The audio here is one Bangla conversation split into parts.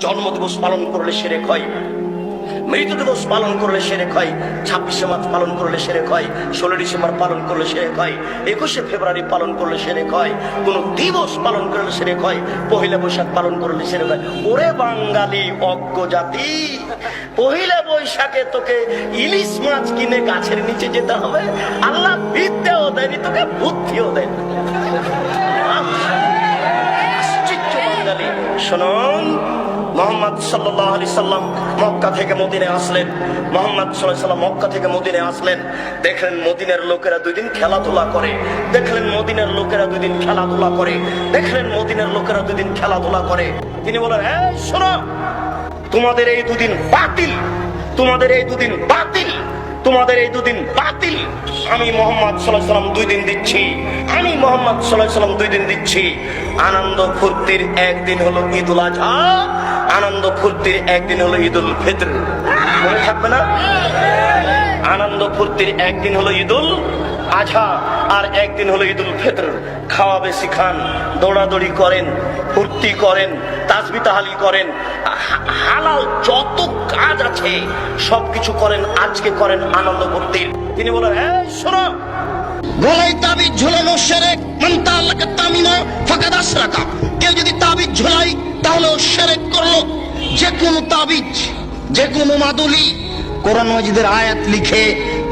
জন্মদিবস পালন করলে সেরেক হয়। মৃত্যু দিবস পালন করলে সেরেক হয়। ছাব্বিশে মার্চ পালন করলে সেরেক হয়। ষোলো ডিসেম্বর পালন করলে সেরেক হয়। একুশে ফেব্রুয়ারি পালন করলে সেরেক হয়। কোন দিবস পালন করলে সেরেক হয়। পহিলা বৈশাখ পালন করলে সেরেক হয়। ওরে বাঙালি অজ্ঞ জাতি, পহিলা বৈশাখে তোকে ইলিশ মাছ কিনে গাছের নিচে যেতে হবে। আল্লাহ বিদ্যাও দেয়নি, তোকে বুদ্ধিও দেয়নি। শুনুন মোহাম্মদ সাল্লাহ আলি সাল্লাম মক্কা থেকে মদিনে আসলেন। মোহাম্মদ সাল্লাহ সাল্লাম মক্কা থেকে মদিনে আসলেন। দেখলেন মদিনের লোকেরা দুই দিন খেলাধুলা করে। দেখলেন মদিনের লোকেরা দুই দিন খেলাধুলা করে। দেখলেন মদিনের লোকেরা দুই দিন খেলাধুলা করে। তিনি বলেন হ্যাঁ শোনো, তোমাদের এই দুদিন বাতিল। তোমাদের এই দুদিন বাতিল। তোমাদের এই দুদিন বাতিল। আমি মোহাম্মদ সাল্লাম দুই দিন দিচ্ছি। আমি মোহাম্মদ সাল্লাম দুই দিন দিচ্ছি। আনন্দ ফুর্তির একদিন হলো ঈদুল আজহা আনন্দ ফুর্তির একদিন হলো ঈদুল ফিতর। মনে থাকবে না? আনন্দ ফুর্তির একদিন হলো ঈদুল আজহা, আর একদিন হলো ঈদুল ফিতর। খাওয়া বেশি খান দৌড়াদৌড়ি করেন, ফুর্তি করেন তাজবি তাহালি করেন। হালাল যত কাজ আছে, সবকিছু করেন, আজকে করেন আনন্দ ফুর্তির। তিনি বলেন, এই, শোনো। গলায় তাবিজ ঝুলানো সেরেক মান্তা আল্লাহকে তামিনা, ফাঁকাদ আশরাকা কেউ যদি তাবিজ ঝুলাই তাহলে ও সেরেক করল। যে কোনো তাবিজ, যে কোনো মাদুলি, কোরআন মাজিদের আয়াত লিখে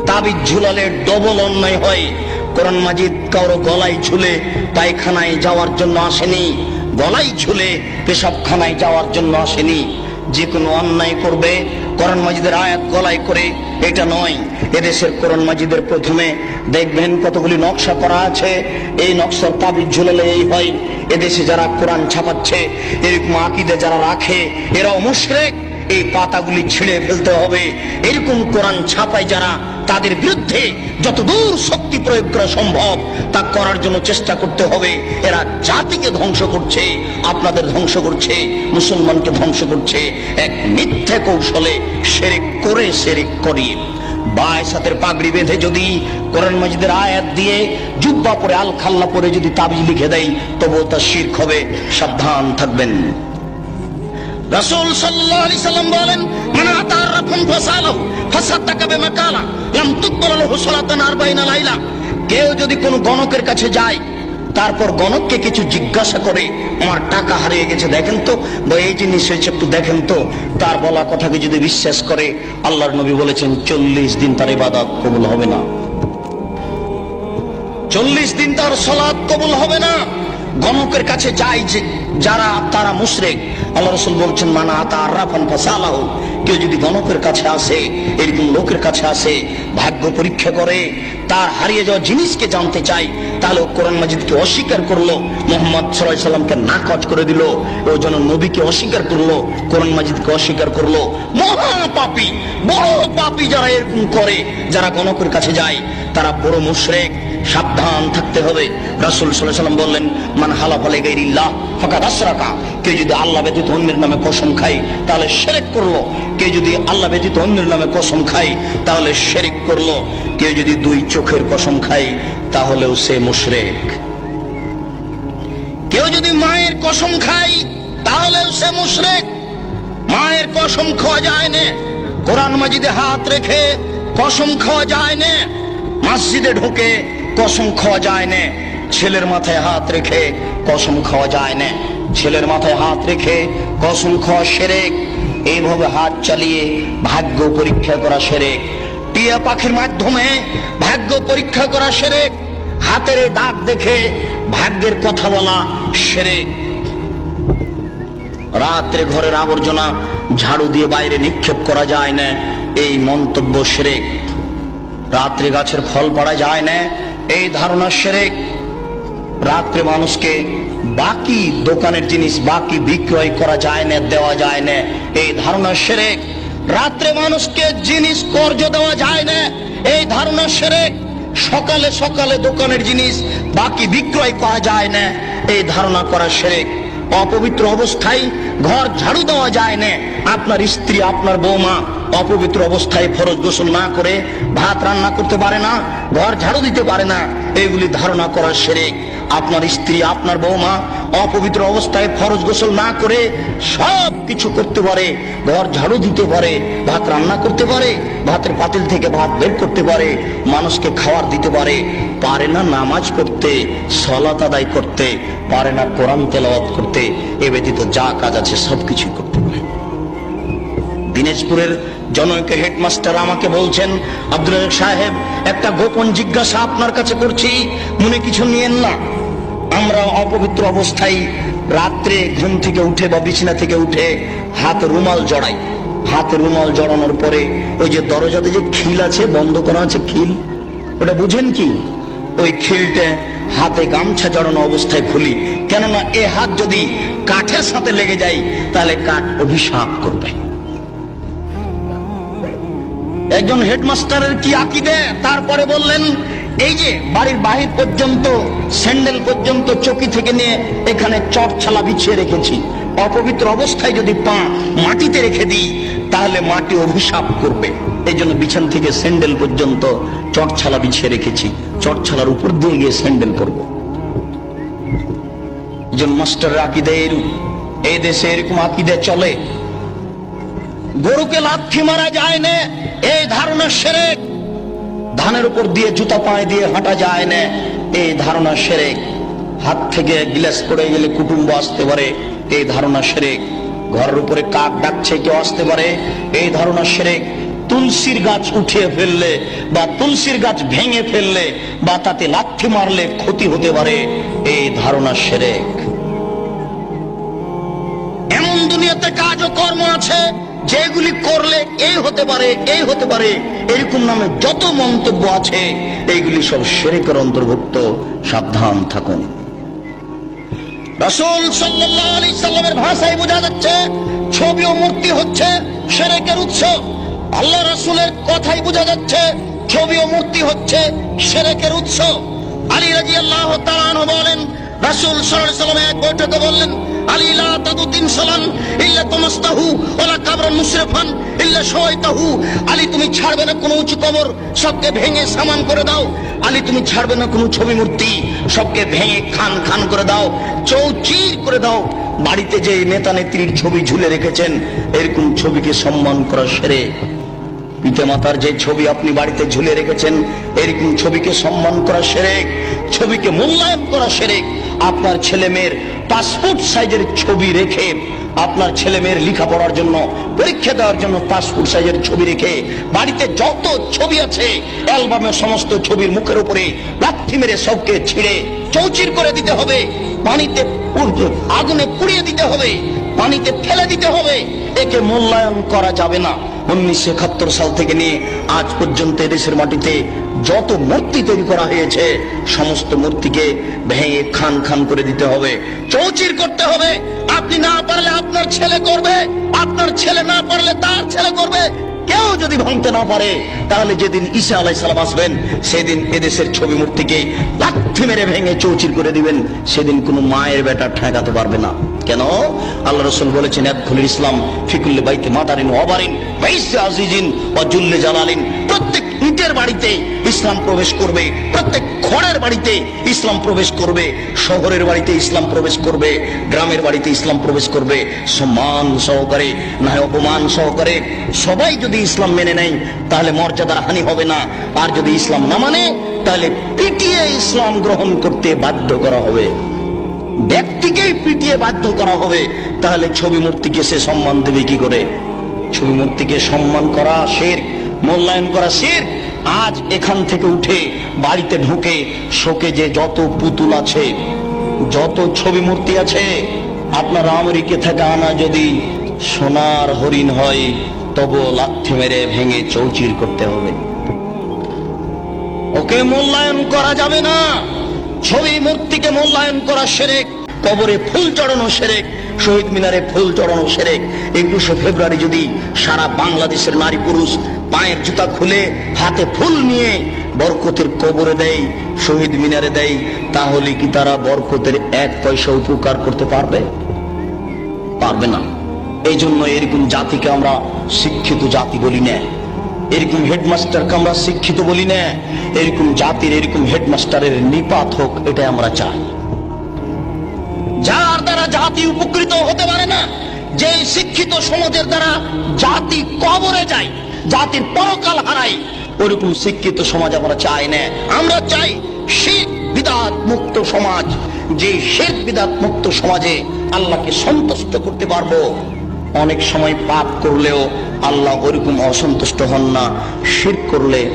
তাবিজ ঝুলালে ডবল অন্যায় হয়। কোরআন মাজিদ কারও গলায় ঝুলে পায়খানায় যাওয়ার জন্য আসেনি। গলায় ঝুলে পেশাবখানায় যাওয়ার জন্য আসেনি। যে কোনো অন্যায় করবে, কোরআন মাজিদের আয়াত গলায় করে, এটা নয়। এদেশের কোরআন মাজিদের প্রথমে দেখবেন কতগুলি নকশা করা আছে। এই নকশার তাবিজ ঝুলালে এই হয়, এদেশে যারা কোরআন ছাপাচ্ছে, এরকম আকিদে যারা রাখে এরা মুশরেক। এই পাতাগুলি ছিঁড়ে ফেলতে হবে। এরকম কোরআন ছাপায় যারা তাদের বিরুদ্ধে যতদূর শক্তি প্রয়োগ করা সম্ভব, তা করার জন্য চেষ্টা করতে হবে। এরা জাতিকে ধ্বংস করছে, আপনাদের ধ্বংস করছে, মুসলমানকে ধ্বংস করছে। এক মিথ্যে কৌশলে সেরেক করে সেরেক করিয়ে বায়সাতের পাগড়ি বেঁধে যদি কোরআন মাজিদের আয়াত দিয়ে জুব্বা পরে আল খাল্লা পরে যদি তাবিজ লিখে দেয়, তবুও তা শির্ক হবে। সাবধান থাকবেন। রাসূল সাল্লাল্লাহু আলাইহি সাল্লাম বলেন, মান আতারাফান ফাসালাহু ফাসাদাকা বিমাকালা লাম তুকবাল সালাতান 40 লাইলা। কেউ যদি কোন গণকের কাছে যায়, তারপর গণককে কিছু জিজ্ঞাসা করে আমার টাকা হারিয়ে গেছে, দেখেন তো, বা এই জিনিস হয়েছে, একটু দেখেন তো। তার বলা কথাকে যদি বিশ্বাস করে, আল্লাহর নবী বলেছেন, চল্লিশ দিন তার ইবাদত কবুল হবে না। চল্লিশ দিন তার সলাদ কবুল হবে না। গণকের কাছে যায় যে যারা তারা মুশরেক। আল্লাহ রসুল বলছেন, মানা তার রাফান ফাসালাহ। কেউ যদি গণকের কাছে আসে, এরকম লোকের কাছে আসে, ভাগ্য পরীক্ষা করে, তার হারিয়ে যাওয়া জিনিসকে জানতে চাই তাহলে কোরআন মাজিদকে অস্বীকার করল, মোহাম্মদ সাল্লামকে নাকচ করে দিল, ও যেন নবীকে অস্বীকার করল, কোরআন মাজিদকে অস্বীকার করল। মহা পাপি, বড় পাপি যারা এরকম করে, যারা গণকের কাছে যায়, তারা বড় মুশরেক। সাবধান থাকতে হবে। রাসূল সাল্লাম বললেন, মান হালাফ আলাই গায়রিল্লাহ, ফাকাদ আশরাকা কেউ যদি আল্লাহ ব্যতীত অন্যের নামে কসম খায়, তাহলে শিরক করল। কেউ যদি আল্লাহ ব্যতীত অন্যের নামে কসম খায়, তাহলে শিরক করল। কেউ যদি দুই চোখের কসম খায়, তাহলেও সে মুশরেক। কেউ যদি মায়ের কসম খায়, তাহলেও সে মুশরেক। মায়ের কসম খাওয়া যায় না। কোরআন মাজিদে হাত রেখে কসম খাওয়া যায় না। মসজিদে ঢুকে কসম খাওয়া যায় না। ছেলের মাথায় হাত রেখে কসম খাওয়া যায় না। ছেলের মাথায় হাত রেখে কসম খাওয়া সেরেক। এইভাবে হাত চালিয়ে ভাগ্য পরীক্ষা করা সেরেক। টিয়া পাখির মাধ্যমে ভাগ্য পরীক্ষা করা সেরেক। হাতের দাগ দেখে ভাগ্যের কথা বলা সেরেক। রাত্রে ঘরের আবর্জনা ঝাড়ু দিয়ে বাইরে নিক্ষেপ করা যায় না। এই মন্তব্য সেরেক। রাত্রে গাছের ফল পড়া যায় না। এই ধারণা সেরেক রাত্রে মানুষকে বাকি দোকানের জিনিস, বাকি বিক্রয় করা যায় না, দেওয়া যায় না। এই ধারণা সেরেক রাত্রে মানুষকে জিনিস কর্জ দেওয়া যায় না। এই ধারণা সেরেক সকালে সকালে দোকানের জিনিস, বাকি বিক্রয় করা যায় না। এই ধারণা করা সেরেক অপবিত্র অবস্থায় ঘর ঝাড়ু দেওয়া যায় না। আপনার স্ত্রী, আপনার বৌমা অপবিত্র অবস্থায় ফরজ গোসল না করে ভাত রান্না করতে পারে না, ঘর ঝাড়ু দিতে পারে না। এগুলি ধারণা করা সেরেক আপনার স্ত্রী, আপনার বৌমা অপবিত্র অবস্থায় ফরজ গোসল না করে সব কিছু করতে পারে, ঘর ঝাড়ু দিতে পারে, ভাত রান্না করতে পারে, ভাতের পাতিল থেকে ভাত বের করতে পারে, মানুষকে খাবার দিতে পারে। পারে না নামাজ পড়তে, সলাত আদায় করতে, পারে না কোরআন তেলাওয়াত করতে, এ ব্যতীত যা কাজ আছে সব কিছুই করতে পারে দিনাজপুরের জনৈক হেডমাস্টার আমাকে বলছেন, আব্দুল সাহেব, একটা গোপন জিজ্ঞাসা আপনার কাছে করছি, মনে কিছু নিয়েন না। আমরা অপবিত্র অবস্থায় রাত্রে ঘুম থেকে উঠে বা বিছানা থেকে উঠে হাত রুমাল জড়াই। হাত রুমাল জড়ানোর পরে ওই যে দরজাতে যে খিল আছে, বন্ধ করা আছে খিল, ওটা বুঝেন কি? ওই খিলটা হাতে গামছা জড়ানো অবস্থায় খুলি কেননা এ হাত যদি কাঠের সাথে লেগে যায়, তাহলে কাঠ অভিশাপ করবে। একজন হেডমাস্টারের কি আকিদে তারপরে বললেন, এই যে বাড়ির বাহির পর্যন্ত, স্যান্ডেল পর্যন্ত চকি থেকে নিয়ে এখানে চট ছালা বিছিয়ে রেখেছি। অপবিত্র অবস্থায় যদি পা মাটিতে রেখে দিই তাহলে মাটি অভিশাপ করবে। এই জন্য বিছান থেকে স্যান্ডেল পর্যন্ত চট ছালা বিছিয়ে রেখেছি। চট ছালার উপর দিয়ে গিয়ে স্যান্ডেল পরবো একজন মাস্টার আকিদে এরূপ দেশে এরকম চলে। গরুকে লাথি মারা যায় না, এই ধারণা সেরে ধানের উপর দিয়ে জুতা পায়ে দিয়ে হাঁটা যায় না, এই ধারণা সেরে হাত থেকে গ্লাস পড়ে গেলে কুটুম্ব আসতে পারে, এই ধারণা সেরে ঘরের উপরে কাক ডাকছে, কেউ আসতে পারে। এই ধারণা সেরে তুলসীর গাছ উঠিয়ে ফেললে বা তুলসীর গাছ ভেঙে ফেললে বা তাতে লাথি মারলে ক্ষতি হতে পারে। এই ধারণা সেরেক। এমন দুনিয়াতে কাজ ও কর্ম আছে, যেগুলি করলে এই হতে পারে, এই হতে পারে। এরকম নামে যত মন্তব্য আছে, এইগুলি সব সেরেকের অন্তর্ভুক্ত। সাবধান থাকুন। রাসূল সাল্লাল্লাহু আলাইহি সাল্লামের ভাষায় বোঝা যাচ্ছে, ছবি ও মূর্তি হচ্ছে শিরকের উৎস। আল্লাহ রাসূলের কথাই বোঝা যাচ্ছে, ছবি ও মূর্তি হচ্ছে শিরকের উৎস। আলী রাদিয়াল্লাহু তাআলা বলেন, রাসূল সাল্লাল্লাহু আলাইহি সাল্লাম এক বৈঠকে বললেন আলী লা তাদু তিন সালান ইল্লা তুমাস্তাহু ওয়ালা কাবরান মুশরিফান, ইল্লা শাওয়াইতাহু। আলী, তুমি ছাড়বে না উঁচু সবকে ভেঙে সামান করে দাও। আলী, তুমি ছাড়বে না সবকে ভেঙে খান খান করে দাও, চৌচির করে দাও। বাড়িতে যে নেতা নেত্রীর ছবি ঝুলে রেখেছেন এরকম ছবিকে সম্মান করা সেরে পিতা মাতার যে ছবি আপনি বাড়িতে ঝুলে রেখেছেন, এরকম ছবিকে সম্মান করা সেরেক, ছবিকে মূল্যায়ন করা সেরেক। আপনার ছেলে মেয়ের পাসপোর্ট সাইজের ছবি রেখে, আপনার ছেলে মেয়ের লেখাপড়ার জন্য, পরীক্ষা দেওয়ার জন্য পাসপোর্ট সাইজের ছবি রেখে, বাড়িতে যত ছবি আছে, অ্যালবামের সমস্ত ছবির মুখের উপরে লাথি মেরে সবকে ছিঁড়ে চৌচির করে দিতে হবে। পানিতে আগুনে পুড়িয়ে দিতে হবে। পানিতে ফেলে দিতে হবে। একে মূল্যায়ন করা যাবে না। উনিশশো একাত্তর সাল থেকে নিয়ে আজ পর্যন্ত এদেশের মাটিতে যত মূর্তি তৈরি করা হয়েছে, সমস্ত মূর্তিকে ভেঙে খান খান করে দিতে হবে, চৌচির করতে হবে। আপনি না পারলে আপনার ছেলে করবে, আপনার ছেলে না পারলে তার ছেলে করবে। কেউ যদি ভাঙতে না পারে, তাহলে যেদিন ঈশা আলাই সালাম আসবেন, সেদিন এদেশের ছবি মূর্তিকে লাথি মেরে ভেঙে চৌচির করে দিবেন, সেদিন কোনো মায়ের বেটা ঠেকাতে পারবে না। কেন? আল্লাহ রসুল বলেছেন এদখুল ইসলাম ফিকুল্লে বাইতে মাতারিন অবারিন বাইসে আজিজিন অজুল্লে জালালিন। প্রত্যেক ইটের বাড়িতে ইসলাম প্রবেশ করবে, প্রত্যেক খড়ের বাড়িতে ইসলাম প্রবেশ করবে, শহরের বাড়িতে ইসলাম প্রবেশ করবে, গ্রামের বাড়িতে ইসলাম প্রবেশ করবে, সম্মান সহকারে না অপমান সহকারে। সবাই যদি ইসলাম মেনে নেয়, তাহলে মর্যাদার হানি হবে না। আর যদি ইসলাম না মানে তাহলে পিটিয়ে ইসলাম গ্রহণ করতে বাধ্য করা হবে। ব্যক্তিকেই পিটিয়ে বাধ্য করা হবে। তাহলে ছবি মূর্তিকে সে সম্মান দেবে কি করে? ছবি মূর্তিকে সম্মান করা শের, মূল্যায়ন করা শের আজ এখান থেকে উঠে বাড়িতে ঢুকে শোকে যে যত পুতুল আছে, যত ছবি মূর্তি আছে, আপনার আমেরিকা থেকে আনা যদি সোনার হরিণ হয় তবু লাথি মেরে ভেঙে চৌচির করতে হবে। ওকে মূল্যায়ন করা যাবে না। ছবি মূর্তিকে মূল্যায়ন করা সেরেক, কবরে ফুল চড়ানো সেরেক, শহীদ মিনারে ফুল চড়ানো সেরেক। একুশে ফেব্রুয়ারি যদি সারা বাংলাদেশের নারী পুরুষ পায়ের জুতা খুলে হাতে ফুল নিয়ে বরকতের কবরে দেয়, শহীদ মিনারে দেয়, তাহলে কি তারা বরকতের এক পয়সা উপকার করতে পারবে? পারবে না। এই জন্য এরকম জাতিকে আমরা শিক্ষিত জাতি বলি না। এরকম হেডমাস্টারকে আমরা শিক্ষিত বলি না। এরকম জাতির এরকম হেডমাস্টারের নিপাত হোক, এটাই আমরা চাই। যার দ্বারা জাতি উপকৃত হতে পারে না যে শিক্ষিত সমাজের দ্বারা জাতি কবরে যায় জাতির পরকাল হারায় ওরকম শিক্ষিত সমাজ আমরা চাই না। আমরা চাই শিখ বিদাত মুক্ত সমাজ। যে শেখ বিদাত মুক্ত সমাজে আল্লাহকে সন্তুষ্ট করতে পারব। অনেক সময় পাপ করলেও আল্লাহ ওরকম অসন্তুষ্ট হন না। শির করলে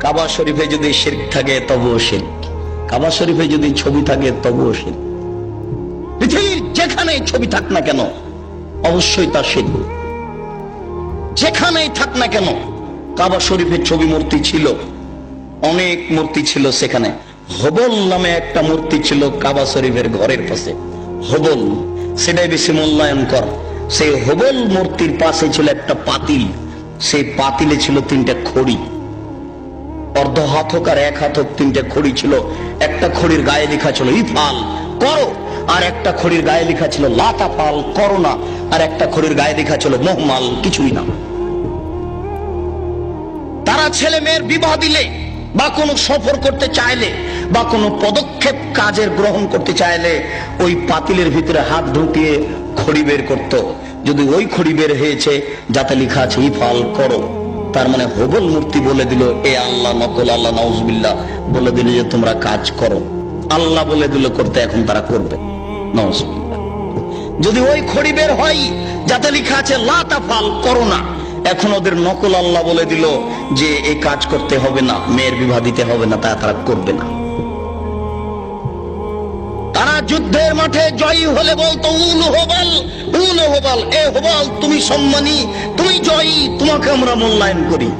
কাবা শরীফে যদি শির্ক থাকে, তবুও শির্ক কাবা শরীফে যদি ছবি থাকে, তবুও পৃথিবীর যেখানে ছবি থাক না কেন, অবশ্যই তা শির্ক যেখানেই থাক না কেন, কাবা শরীফের ছবি মূর্তি ছিল, অনেক মূর্তি ছিল সেখানে। হবল নামে একটা মূর্তি ছিল কাবা শরীফের ঘরের পাশে। হবল, সেটাই বেশি মূল্যায়ন কর। সেই হবল মূর্তির পাশে ছিল একটা পাতিল। সেই পাতিলে ছিল তিনটা খড়ি। অর্ধ হাত হোক আর এক হাত হোক তিনটে খড়ি ছিল। একটা খড়ির গায়ে লেখা ছিল, ইফাল, করো। আর একটা খড়ির গায়ে লেখা ছিল লাতাফাল করো না আর একটা খড়ির গায়ে লেখা ছিল, মোহমাল কিছুই না। তারা ছেলে মেয়ের বিবাহ দিলে, বা কোনো সফর করতে চাইলে, বা কোনো পদক্ষেপ কাজের গ্রহণ করতে চাইলে, ওই পাতিলের ভিতরে হাত ঢুকিয়ে খড়ি বের করত। যদি ওই খড়ি বের হয়েছে, যাতে লেখা আছে, ইফাল করো। তার মানে হবল মূর্তি বলে দিল, এ আল্লাহ নকল, আল্লাহ নওজবিল্লাহ বলে দিল যে, তোমরা কাজ করো। আল্লাহ বলে দিল করতে, এখন তারা করবে। যদি ওই খড়ি বের হয়, যাতে লেখা আছে লাতাফাল করো না। এখন ওদের নকল আল্লাহ বলে দিল যে এই কাজ করতে হবে না, মেয়ের বিবাহ দিতে হবে না, তা তারা করবে না। তারা যুদ্ধের মাঠে জয়ী হলে বলতো উল হোবাল উল হোবাল, এ হোবাল, তুমি সম্মানী, তুমি জয়ী, তোমাকে আমরা মূল্যায়ন করি।